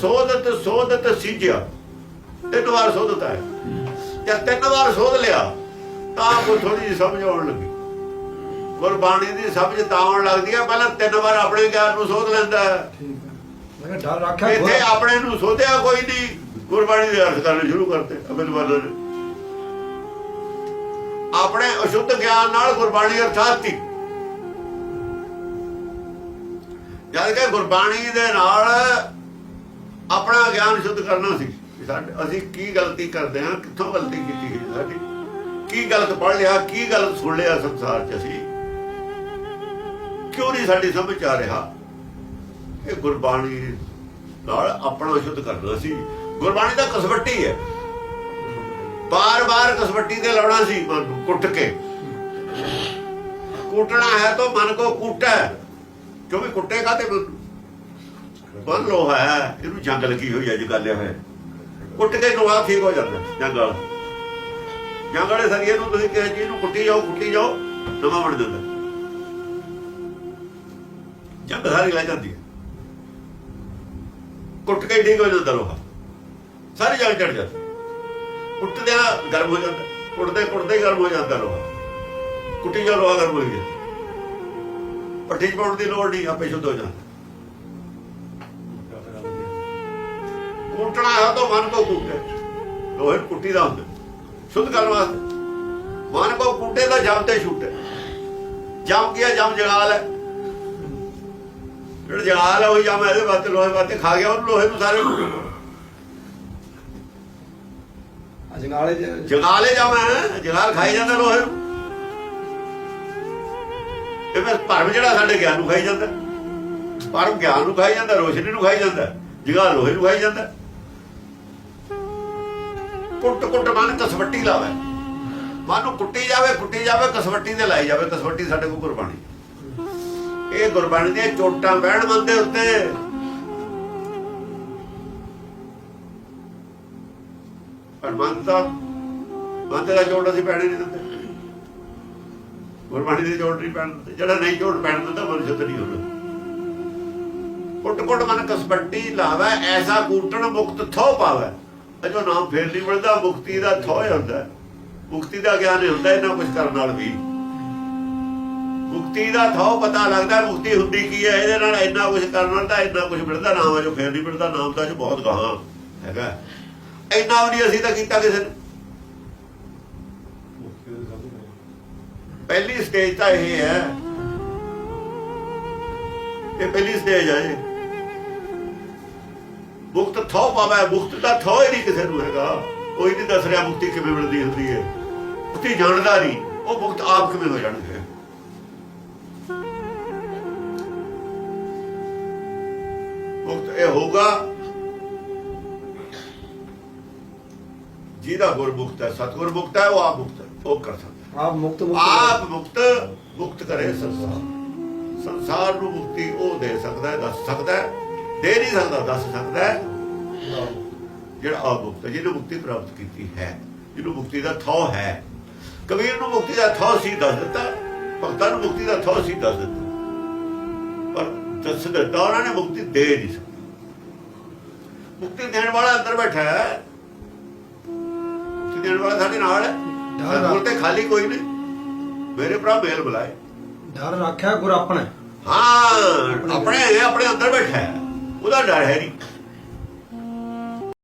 ਸੋਧਤ ਸੋਧਤ ਸਿੱਝਿਆ ਤਿੰਨ ਵਾਰ ਸੋਧਤਾ ਹੈ। ਜਦ ਤਿੰਨ ਵਾਰ ਸੋਧ ਲਿਆ ਤਾਂ ਕੋ ਥੋੜੀ ਜਿਹੀ ਸਮਝ ਆਉਣ ਲੱਗੀ। ਗੁਰਬਾਣੀ ਦੀ ਸਮਝ ਤਾਂ ਆਉਣ ਲੱਗਦੀ ਹੈ ਪਹਿਲਾਂ ਤਿੰਨ ਵਾਰ ਆਪਣੇ ਗਿਆਨ ਨੂੰ ਸੋਧ ਲੈਂਦਾ ਹੈ। ਇੱਥੇ ਆਪਣੇ ਨੂੰ ਸੋਧਿਆ ਕੋਈ ਨਹੀਂ। ਗੁਰਬਾਣੀ ਦੇ ਅਰਥ ਕਰਨੇ ਸ਼ੁਰੂ ਕਰਤੇ ਅਬਿਲ ਬਦਲ ਆਪਣੇ ਅਸ਼ੁੱਧ ਗਿਆਨ ਨਾਲ ਗੁਰਬਾਣੀ ਅਰਥਾਤੀ ਜਦ ਕਿ ਗੁਰਬਾਣੀ ਦੇ ਨਾਲ ਗਿਆਨ ਸ਼ੁੱਧ ਕਰਨਾ ਸੀ। ਅਸੀਂ ਕੀ ਗਲਤੀ ਕਰਦੇ ਹਾਂ, ਕਿੱਥੋਂ ਗਲਤੀ ਕੀਤੀ ਹੈ ਸਾਡੀ? ਕੀ ਗਲਤ ਪੜ੍ਹ ਲਿਆ, ਕੀ ਗਲਤ ਸੁਣ ਲਿਆ ਸੰਸਾਰ 'ਚ ਅਸੀਂ? ਕਿਉਂ ਨਹੀਂ ਸਾਡੀ ਸਮਝ ਆ ਰਿਹਾ? ਇਹ ਗੁਰਬਾਣੀ ਨਾਲ ਆਪਣਾ ਸ਼ੁੱਧ ਕਰਨਾ ਸੀ। ਗੁਰਬਾਣੀ ਦਾ ਕਸਵੱਟੀ ਹੈ। ਬਾਰ-ਬਾਰ ਕਸਵੱਟੀ ਤੇ ਲਾਉਣਾ ਸੀ ਮਨ ਨੂੰ, ਕੁੱਟ ਕੇ। ਕੁੱਟਣਾ ਹੈ ਤਾਂ ਮਨ ਕੋ ਕੁੱਟਾ ਕਿਉਂਕਿ ਕੁੱਟੇਗਾ ਤੇ ਮਨ ਮਨ ਲੋਹਾ ਹੈ, ਇਹਨੂੰ ਜੰਗ ਲੱਗੀ ਹੋਈ ਹੈ ਜੀ ਹੋਇਆ ਕੁੱਟ ਕੇ ਨਵਾ ਠੀਕ ਹੋ ਜਾਂਦਾ, ਜੰਗ ਵਾਲਾ। ਜੰਗ ਵਾਲੇ ਸਰੀਏ ਨੂੰ ਤੁਸੀਂ ਕਿਸੇ ਜੀ ਇਹਨੂੰ ਕੁੱਟੀ ਜਾਓ ਕੁੱਟੀ ਜਾਓ ਨਵਾਂ ਬਣ ਜਾਂਦਾ। ਜੰਗ ਸਾਰੀ ਲੈ ਜਾਂਦੀ ਹੈ। ਕੁੱਟ ਕੇ ਠੀਕ ਹੋ ਜਾਂਦਾ ਲੋਹਾ ਸਾਰੀ ਜੰਗ ਚੜ ਜਾਂਦੀ। ਕੁੱਟਦਿਆਂ ਗਰਮ ਹੋ ਜਾਂਦਾ, ਕੁੱਟਦੇ ਕੁੱਟਦੇ ਗਰਮ ਹੋ ਜਾਂਦਾ ਲੋਹਾ ਕੁੱਟੀ ਜਾ ਲੋਹਾ ਗਰਮ ਹੋ ਗਿਆ। ਪੱਠੀ 'ਚ ਪਾਉਣ ਦੀ ਲੋੜ ਨਹੀਂ, ਆਪੇ ਸ਼ੁੱਧ ਹੋ ਜਾਂਦਾ। ਕੁੱਟਣਾ ਹੈ ਤਾਂ ਮਨ ਕੋ ਕੁੱਟੇ। ਲੋਹੇ ਕੁੱਟੀ ਦਾ ਹੁੰਦਾ। ਸ਼ੁੱਧ ਕਰਨ ਵਾਸਤੇ। ਮਨ ਕੋ ਕੁੱਟੇ ਦਾ ਜਮ ਤੇ ਛੁੱਟੇ। ਜਮ ਗਿਆ ਜਮ ਜਗਾਲ ਹੈ। ਜਿਹੜਾ ਜਗਾਲ ਹੈ ਉਹ ਜਮ ਇਹਦੇ ਵਾਸਤੇ ਲੋਹੇ ਵਾਸਤੇ ਖਾ ਗਿਆ ਉਹ ਲੋਹੇ ਨੂੰ ਸਾਰੇ ਚ ਜਗਾਲੇ ਜਮ ਹੈ। ਜਗਾਲ ਖਾਈ ਜਾਂਦਾ ਲੋਹੇ ਨੂੰ। ਇਹ ਫਿਰ ਭਰਮ ਜਿਹੜਾ ਸਾਡੇ ਗਿਆਨ ਨੂੰ ਖਾਈ ਜਾਂਦਾ। ਭਰਮ ਗਿਆਨ ਨੂੰ ਖਾਈ ਜਾਂਦਾ ਰੋਸ਼ਨੀ ਨੂੰ ਖਾਈ ਜਾਂਦਾ। ਜਗਾਲ ਲੋਹੇ ਨੂੰ ਖਾਈ ਜਾਂਦਾ। ਕੁੱਟ ਕੁੱਟ ਮਨ ਕਸਵੱਟੀ ਲਾਵੇ। ਮਨ ਨੂੰ ਕੁੱਟੀ ਜਾਵੇ ਕੁੱਟੀ ਜਾਵੇ, ਕਸਵੱਟੀ ਤੇ ਲਾਈ ਜਾਵੇ, ਕਸਵੱਟੀ ਸਾਡੇ ਕੋਲ ਗੁਰਬਾਣੀ ਇਹ ਗੁਰਬਾਣੀ ਦੀਆਂ ਚੋਟਾਂ ਬਹਿਣ ਮਨ ਦੇ ਉੱਤੇ। ਪਰ ਮਨ ਤਾਂ, ਮਨ ਦਾ ਚੋਟ ਅਸੀਂ ਪੈਣੇ ਨਹੀਂ ਦਿੰਦੇ। ਗੁਰਬਾਣੀ ਦੀ ਚੋਟ ਨਹੀਂ ਪੈਣ ਜਿਹੜਾ ਨਹੀਂ ਚੋਟ ਪੈਣ ਦਿੰਦਾ, ਮਨ ਸ਼ੁੱਧ ਨਹੀਂ ਹੁੰਦਾ। ਕੁੱਟ ਕੁੱਟ ਮਨ ਕਸਬੱਟੀ ਲਾਵੇ, ਐਸਾ ਕੂਟਣ ਮੁਕਤ ਥੋ ਪਾਵੇ। ਅਜੋ ਨਾਮ ਫੇਰ ਨਹੀਂ ਮਿਲਦਾ, ਮੁਕਤੀ ਦਾ ਥੋ ਹੁੰਦਾ। ਮੁਕਤੀ ਦਾ ਗਿਆਨ ਹੁੰਦਾ ਇਹਨਾਂ ਕੁਝ ਕਰਨ ਨਾਲ ਵੀ। ਮੁਕਤੀ ਦਾ ਥੋ ਪਤਾ ਲੱਗਦਾ, ਮੁਕਤੀ ਹੁੰਦੀ ਕੀ ਹੈ, ਇਹਦੇ ਨਾਲ ਇੰਨਾ ਕੁਝ ਕਰਨ ਤਾਂ ਇੰਨਾ ਕੁਝ ਮਿਲਦਾ, ਨਾਮ ਅਜੋ ਫੇਰ ਨਹੀਂ ਮਿਲਦਾ, ਨਾਮ ਤਾਂ ਅਜੋ ਬਹੁਤ ਗਾਹਾਂ ਹੈਗਾ। ਇੰਨਾ ਵੀ ਅਸੀਂ ਤਾਂ ਕੀਤਾ ਕਿਸੇ ਨੇ। ਪਹਿਲੀ ਸਟੇਜ ਤਾਂ ਇਹ ਹੈ। ਇਹ ਪਹਿਲੀ ਸਟੇਜ ਹੈ ਇਹ। ਮੁਕਤ ਥੋ ਪਾਵੇ ਮੁਕਤ ਦਾ ਥੋ ਹੀ ਨਹੀਂ ਕਿਸੇ ਨੂੰ ਹੈਗਾ। ਕੋਈ ਨਹੀਂ ਦੱਸ ਰਿਹਾ ਮੁਕਤੀ ਕਿਵੇਂ ਮਿਲਦੀ ਹੁੰਦੀ ਹੈ। ਮੁਕਤੀ ਜਾਣਦਾ ਨਹੀਂ ਉਹ ਮੁਕਤ ਆਪ ਕਿਵੇਂ ਹੋ ਜਾਣਗੇ? ਮੁਕਤ ਇਹ ਹੋਊਗਾ ਜਿਹਦਾ ਗੁਰਮੁਖਤ ਹੈ ਸਤਗੁਰ ਮੁਕਤ ਹੈ ਉਹ ਆਪ ਮੁਕਤ ਹੈ ਉਹ ਕਰ ਸਕਦਾ ਆਪ ਮੁਕਤ ਮੁਕਤ ਆਪ ਮੁਕਤ ਮੁਕਤ ਕਰੇ ਸੰਸਾਰ। ਸੰਸਾਰ ਨੂੰ ਮੁਕਤੀ ਉਹ ਦੇ ਸਕਦਾ ਹੈ ਦੱਸ ਸਕਦਾ ਹੈ। ਦੇ ਨਹੀਂ ਸਕਦਾ ਦੱਸ ਸਕਦਾ ਹੈ। ਜਿਹੜਾ ਆਪ ਮੁਕਤ ਜਿਹਨੂੰ ਮੁਕਤੀ ਪ੍ਰਾਪਤ ਕੀਤੀ ਹੈ ਜਿਹਨੂੰ ਮੁਕਤੀ ਦਾ ਥੋ ਹੈ। ਕਬੀਰ ਨੂੰ ਮੁਕਤੀ ਦਾ ਥੋ ਸੀ ਦੱਸ ਦਿੱਤਾ ਭਗਤਾਂ ਨੂੰ ਮੁਕਤੀ ਦਾ ਥੋ ਸੀ ਦੱਸ ਦਿੱਤਾ। ਪਰ ਦੱਸ ਦਿੱਤਾ ਉਹਨਾਂ ਨੇ ਮੁਕਤੀ ਦੇ ਨਹੀਂ ਸਕਦਾ ਮੁਕਤੀ ਦੇਣ ਵਾਲਾ ਅੰਦਰ ਬੈਠਾ ਹੈ। ਮੁਕਤੀ ਦੇਣ ਵਾਲਾ ਸਾਡੇ ਨਾਲ ਹੈ। ਕੋਲ ਤੇ ਖਾਲੀ ਕੋਈ ਨਹੀਂ। ਮੇਰੇ ਭਰਾ ਮੇਲ ਬੁਲਾਏ। ਡਰ ਰੱਖਿਆ ਗੁਰ ਆਪਣੇ। ਹਾਂ ਆਪਣੇ ਆਪਣੇ ਅੰਦਰ ਬੈਠਾ ਹੈ। ਉਹਦਾ ਡਰ ਹੈ ਨਹੀਂ।